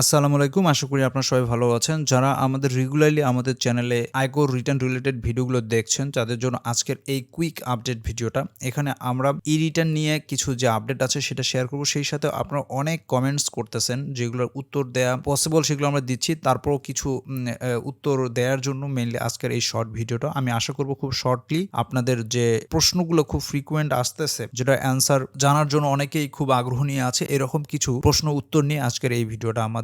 আসসালামু আলাইকুম, আশা করি আপনারা সবাই ভালো আছেন। যারা আমাদের রেগুলারলি আমাদের চ্যানেলে আয়কর রিটার্ন রিলেটেড ভিডিওগুলো দেখছেন, তাদের জন্য আজকের এই কুইক আপডেট ভিডিওটা এখানে আমরা ই রিটার্ন নিয়ে কিছু যে আপডেট আছে সেটা শেয়ার করব। সেই সাথে আপনারা অনেক কমেন্টস করতেছেন, যেগুলোর উত্তর দেয়া পসিবল সেগুলো আমরা দিচ্ছি। তারপরও কিছু উত্তর দেওয়ার জন্য মেনলি আজকের এই শর্ট ভিডিওটা আমি আশা করব খুব শর্টলি আপনাদের যে প্রশ্নগুলো খুব ফ্রিকুয়েন্ট আসতেছে, যেটা অ্যান্সার জানার জন্য অনেকেই খুব আগ্রহ নিয়ে আছে, এরকম কিছু প্রশ্ন উত্তর নিয়ে আজকের এই ভিডিওটা আমাদের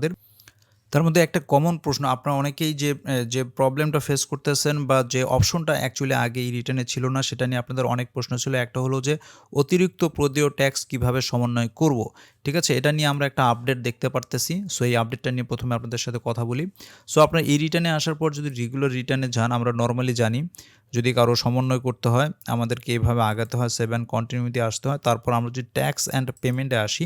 তার মধ্যে একটা কমন প্রশ্ন, আপনারা অনেকেই যে যে প্রবলেমটা ফেস করতেছেন বা যে অপশনটা অ্যাকচুয়ালি আগে এই রিটার্নে ছিল না, সেটা নিয়ে আপনাদের অনেক প্রশ্ন ছিল। একটা হলো যে, অতিরিক্ত প্রদেয় ট্যাক্স কীভাবে সমন্বয় করব? ঠিক আছে? এটা নিয়ে আমরা একটা আপডেট দেখতে পারতেছি। সো এই আপডেটটা নিয়ে প্রথমে আপনাদের সাথে কথা বলি। সো আপনার এই রিটার্নে আসার পর যদি রেগুলার রিটার্নে যান, আমরা নর্মালি জানি, যদি কারও সমন্বয় করতে হয়, আমাদেরকে এইভাবে আগাতে হয় সেভেন কন্টিনিউতে আসতে হয়। তারপর আমরা যদি ট্যাক্স অ্যান্ড পেমেন্টে আসি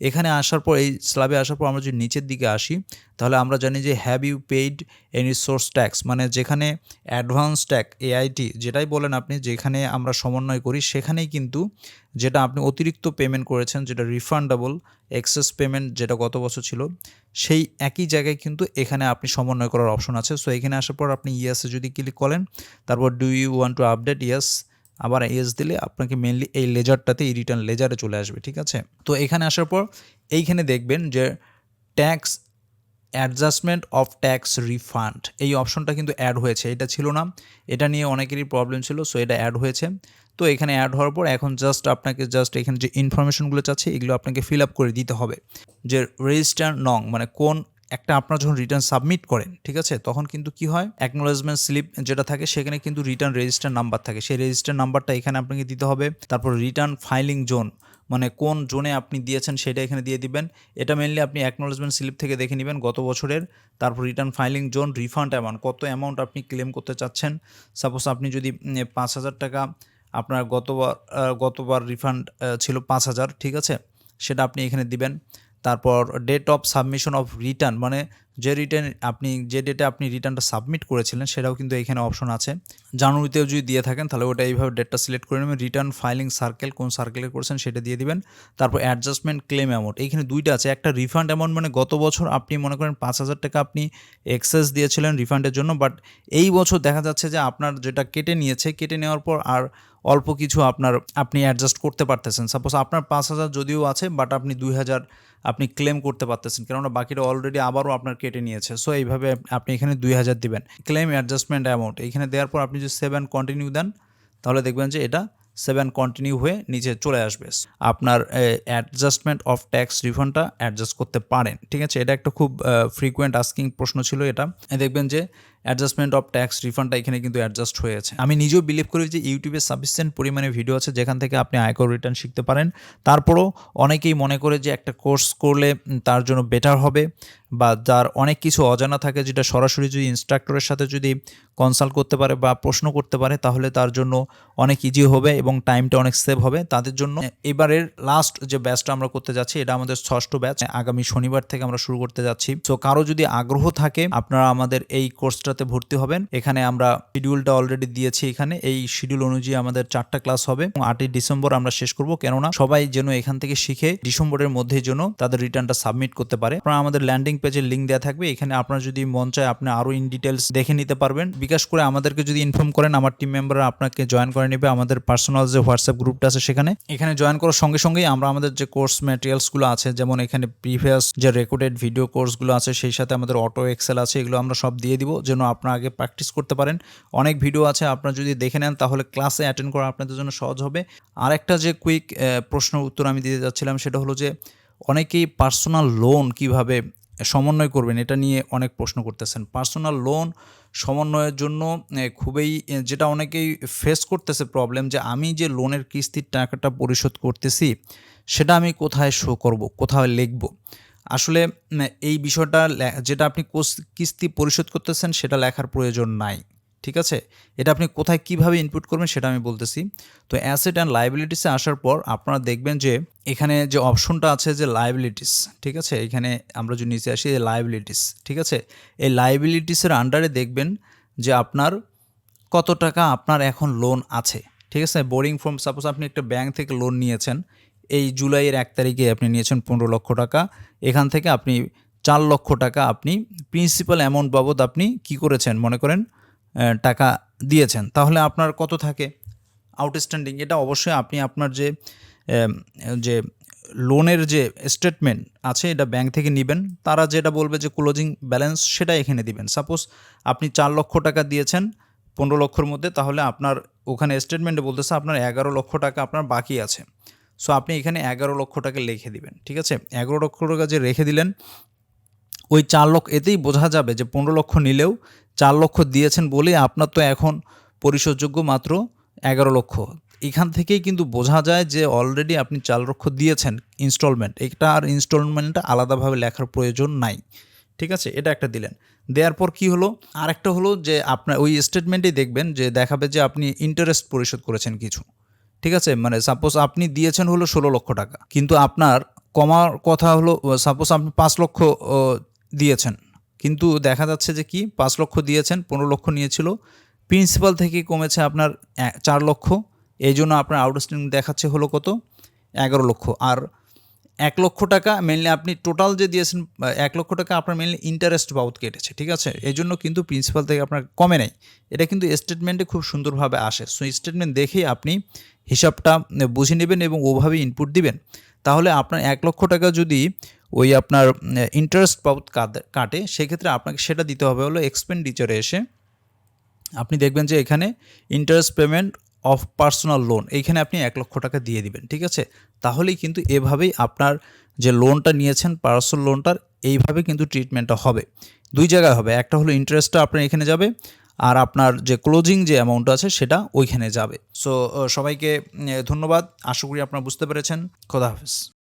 এখানে আসার পর, এই স্ল্যাবে আসার পর আমরা যদি নিচের দিকে আসি, তাহলে আমরা জানি যে have you paid any source tax মানে যেখানে অ্যাডভান্স ট্যাক এআইটি যেটাই বলেন আপনি, যেখানে আমরা সমন্বয় করি, সেখানেই কিন্তু যেটা আপনি অতিরিক্ত পেমেন্ট করেছেন, যেটা রিফান্ডেবল এক্সেস পেমেন্ট যেটা গত বছর ছিল, সেই একই জায়গায় কিন্তু এখানে আপনি সমন্বয় করার অপশন আছে। সো এখানে আসার পর আপনি ইয়েসে যদি ক্লিক করেন, তারপর do you want to update yes আবার এস দিলে আপনাকে মেনলি এই লেজারটাতে এই রিটার্ন লেজারে চলে আসবে, ঠিক আছে? তো এখানে আসার পর এইখানে দেখবেন যে tax adjustment of tax refund এই অপশনটা কিন্তু অ্যাড হয়েছে, এটা ছিল না। এটা নিয়ে অনেকেরই প্রবলেম ছিল সো এটা অ্যাড হয়েছে। তো এখানে অ্যাড হওয়ার পর এখন জাস্ট আপনাকে জাস্ট এখানে যে ইনফরমেশনগুলো চাচ্ছে, এগুলো আপনাকে ফিল আপ করে দিতে হবে। যে রেজিস্টার নং মানে কোন একটা আপনার যখন রিটার্ন সাবমিট করেন, ঠিক আছে, তখন কিন্তু কি হয়? অ্যাকনোলেজমেন্ট স্লিপ যেটা থাকে, সেখানে কিন্তু রিটার্ন রেজিস্টার নাম্বার থাকে। সেই রেজিস্টার নাম্বারটা এখানে আপনাকে দিতে হবে। তারপর রিটার্ন ফাইলিং জোন মানে কোন জোনে আপনি দিয়েছেন সেটা এখানে দিয়ে দিবেন। এটা মেনলি আপনি অ্যাকনোলেজমেন্ট স্লিপ থেকে দেখে নেবেন গত বছরের। তারপর return filing zone refund amount কত অ্যামাউন্ট আপনি ক্লেম করতে চাচ্ছেন। সাপোজ আপনি যদি পাঁচ হাজার টাকা আপনার গতবার গতবার রিফান্ড ছিল পাঁচ হাজার, ঠিক আছে? সেটা আপনি এখানে দিবেন। তারপর date of submission of return মানে যে রিটার্ন আপনি, যে ডেটে আপনি রিটার্নটা সাবমিট করেছিলেন, সেটাও কিন্তু এখানে অপশন আছে। জানুয়ারিতেও যদি দিয়ে থাকেন, তাহলে ওটা এইভাবে ডেটটা সিলেক্ট করে নেবেন। রিটার্ন ফাইলিং সার্কেল কোন সার্কেলে করছেন সেটা দিয়ে দিবেন। তারপর অ্যাডজাস্টমেন্ট ক্লেম অ্যামাউন্ট এইখানে দুইটা আছে। একটা রিফান্ড অ্যামাউন্ট মানে গত বছর আপনি মনে করেন পাঁচ হাজার টাকা আপনি এক্সেস দিয়েছিলেন রিফান্ডের জন্য বাট এই বছর দেখা যাচ্ছে যে আপনার যেটা কেটে নিয়েছে, কেটে নেওয়ার পর আর অল্প কিছু আপনার, আপনি অ্যাডজাস্ট করতে পারতেছেন। সাপোজ আপনার পাঁচ হাজার যদিও আছে বাট আপনি দুই হাজার আপনি ক্লেম করতে পারতেছেন, কেননা বাকিটা অলরেডি আবারও আপনার কেটে নিয়েছে। সো এইভাবে আপনি এখানে দুই হাজার দিবেন। ক্লেম অ্যাডজাস্টমেন্ট অ্যামাউন্ট এখানে দেওয়ার পর আপনি যদি সেভেন কন্টিনিউ দেন, তাহলে দেখবেন যে এটা সেভেন কন্টিনিউ হয়ে নিচে চলে আসবে। আপনার অ্যাডজাস্টমেন্ট অফ ট্যাক্স রিফান্ডটা অ্যাডজাস্ট করতে পারেন। ঠিক আছে? এটা একটা খুব ফ্রিকুয়েন্ট আস্কিং প্রশ্ন ছিল এটা। দেখবেন যে অ্যাডজাস্টমেন্ট অফ ট্যাক্স রিফান্ডটা এখানে কিন্তু অ্যাডজাস্ট হয়েছে। আমি নিজেও বিলিভ করি যে ইউটিউবে সাফিসিয়েন্ট পরিমাণে ভিডিও আছে, যেখান থেকে আপনি আয়কর রিটার্ন শিখতে পারেন। তারপরও অনেকেই মনে করে যে একটা কোর্স করলে তার জন্য বেটার হবে, বা যার অনেক কিছু অজানা থাকে যেটা সরাসরি যদি ইনস্ট্রাক্টরের সাথে যদি কনসাল্ট করতে পারে বা প্রশ্ন করতে পারে, তাহলে তার জন্য অনেক ইজি হবে এবং টাইমটা অনেক সেভ হবে। তাদের জন্য এবারের লাস্ট যে ব্যাচটা আমরা করতে যাচ্ছি, এটা আমাদের ষষ্ঠ ব্যাচ আগামী শনিবার থেকে আমরা শুরু করতে যাচ্ছি। তো কারও যদি আগ্রহ থাকে, আপনারা আমাদের এই কোর্সটাতে ভর্তি হবেন। এখানে আমরা শিডিউলটা অলরেডি দিয়েছি এখানে। এই শিডিউল অনুযায়ী আমাদের চারটা ক্লাস হবে এবং আটই ডিসেম্বর আমরা শেষ করব। কেননা সবাই যেন এখান থেকে শিখে ডিসেম্বরের মধ্যেই যেন তাদের রিটার্নটা সাবমিট করতে পারে। আপনারা আমাদের ল্যান্ডিং পেজের লিঙ্ক দেওয়া থাকবে। এখানে আপনার যদি মন চায় আপনি আরও ইন ডিটেলস দেখে নিতে পারবেন। বিকাশ করে আমাদেরকে যদি ইনফর্ম করেন, আমার টিম মেম্বাররা আপনাকে জয়েন করে নেবে। আমাদের পার্সোনাল যে হোয়াটসঅ্যাপ গ্রুপটা আছে সেখানে। এখানে জয়েন করার সঙ্গে সঙ্গেই আমরা আমাদের যে কোর্স ম্যাটেরিয়ালসগুলো আছে, যেমন এখানে প্রিভিয়াস যে রেকর্ডেড ভিডিও কোর্সগুলো আছে, সেই সাথে আমাদের অটো এক্সেল আছে, এগুলো আমরা সব দিয়ে দিব, যেন আপনারা আগে প্র্যাকটিস করতে পারেন। অনেক ভিডিও আছে, আপনারা যদি দেখে নেন, তাহলে ক্লাসে অ্যাটেন্ড করা আপনাদের জন্য সহজ হবে। আর একটা যে কুইক প্রশ্ন উত্তর আমি দিতে যাচ্ছিলাম, সেটা হলো যে, অনেকেই পার্সোনাল লোন কীভাবে সমন্বয় করবেন, এটা নিয়ে অনেক প্রশ্ন করতেছেন। পার্সোনাল লোন সমন্বয়ের জন্য খুবই যেটা অনেকেই ফেস করতেছে প্রবলেম যে, আমি যে লোনের কিস্তির টাকাটা পরিশোধ করতেছি, সেটা আমি কোথায় শো করব, কোথায় লিখব? আসলে এই বিষয়টা যেটা আপনি কোস- কিস্তি পরিশোধ করতেছেন সেটা লেখার প্রয়োজন নাই, ঠিক আছে? এটা আপনি কোথায় কীভাবে ইনপুট করবেন সেটা আমি বলতেছি। তো অ্যাসেট অ্যান্ড লাইবিলিটিসে আসার পর আপনারা দেখবেন যে, এখানে যে অপশনটা আছে যে লাইবিলিটিস ঠিক আছে? এখানে আমরা যদি নিচে আসি লাইবিলিটিস ঠিক আছে? এই লাইবিলিটিসের আন্ডারে দেখবেন যে আপনার কত টাকা আপনার এখন লোন আছে, ঠিক আছে? বোরিং ফর্ম সাপোজ আপনি একটা ব্যাংক থেকে লোন নিয়েছেন এই জুলাইয়ের এক তারিখে আপনি নিয়েছেন পনেরো লক্ষ টাকা। এখান থেকে আপনি চার লক্ষ টাকা আপনি প্রিন্সিপাল অ্যামাউন্ট বাবদ আপনি কি করেছেন মনে করেন টাকা দিয়েছেন। তাহলে আপনার কত থাকে? আউটস্ট্যান্ডিং এটা অবশ্যই আপনি আপনার যে যে লোনের যে স্টেটমেন্ট আছে, এটা ব্যাংক থেকে নেবেন। তারা যেটা বলবে যে ক্লোজিং ব্যালেন্স সেটা এখানে দিবেন। সাপোজ আপনি চার লক্ষ টাকা দিয়েছেন পনেরো লক্ষর মধ্যে, তাহলে আপনার ওখানে স্টেটমেন্টে বলতেছে আপনার এগারো লক্ষ টাকা আপনার বাকি আছে। সো আপনি এখানে এগারো লক্ষ টাকা লিখে দিবেন, ঠিক আছে? এগারো লক্ষ টাকা যে রেখে দিলেন, ওই চার লক্ষ, এতেই বোঝা যাবে যে পনেরো লক্ষ নিলেও চার লক্ষ দিয়েছেন বলেই আপনার তো এখন পরিশোধযোগ্য মাত্র এগারো লক্ষ। এখান থেকেই কিন্তু বোঝা যায় যে অলরেডি আপনি চার লক্ষ দিয়েছেন ইনস্টলমেন্ট এটা আর ইনস্টলমেন্টটা আলাদাভাবে লেখার প্রয়োজন নাই, ঠিক আছে? এটা একটা দিলেন। দেওয়ার পর কি হলো? আরেকটা হলো যে আপনার ওই স্টেটমেন্টেই দেখবেন যে দেখাবে যে আপনি ইন্টারেস্ট পরিশোধ করেছেন কিছু। ঠিক আছে? মানে সাপোজ আপনি দিয়েছেন হলো ষোলো লক্ষ টাকা, কিন্তু আপনার কমার কথা হলো সাপোজ আপনি পাঁচ লক্ষ দিয়েছেন, কিন্তু দেখা যাচ্ছে যে কি? পাঁচ লক্ষ দিয়েছেন, পনেরো লক্ষ নিয়েছিল প্রিন্সিপাল থেকে কমেছে আপনার চার লক্ষ, এই জন্য আপনার আউটস্ট্যান্ডিং দেখাচ্ছে হলো কত? এগারো লক্ষ। আর এক লক্ষ টাকা মেনলি আপনি টোটাল যে দিয়েছেন, এক লক্ষ টাকা আপনার মেনলি ইন্টারেস্ট বাউত কেটেছে, ঠিক আছে? এই জন্য কিন্তু প্রিন্সিপাল থেকে আপনার কমে নেই। এটা কিন্তু স্টেটমেন্টে খুব সুন্দরভাবে আসে। সো স্টেটমেন্ট দেখেই আপনি হিসাবটা বুঝে নেবেন এবং ওভাবে ইনপুট দিবেন। তাহলে আপনার এক লক্ষ টাকা যদি ওই আপনার ইন্টারেস্ট বাউত কাটে সেক্ষেত্রে আপনাকে সেটা দিতে হবে হলো এক্সপেন্ডিচারে এসে। আপনি দেখবেন যে এখানে interest payment of personal loan এইখানে আপনি এক লক্ষ টাকা দিয়ে দিবেন, ঠিক আছে? তাহলেই কিন্তু এভাবেই আপনার যে লোনটা নিয়েছেন পার্সোনাল লোনটার এইভাবে কিন্তু ট্রিটমেন্টটা হবে। দুই জায়গায় হবে, একটা হলো ইন্টারেস্টটা আপনার এখানে যাবে আর আপনার যে ক্লোজিং যে অ্যামাউন্ট আছে সেটা ওইখানে যাবে। সো সবাইকে ধন্যবাদ। আশা করি আপনারা বুঝতে পেরেছেন। খোদা হাফিজ।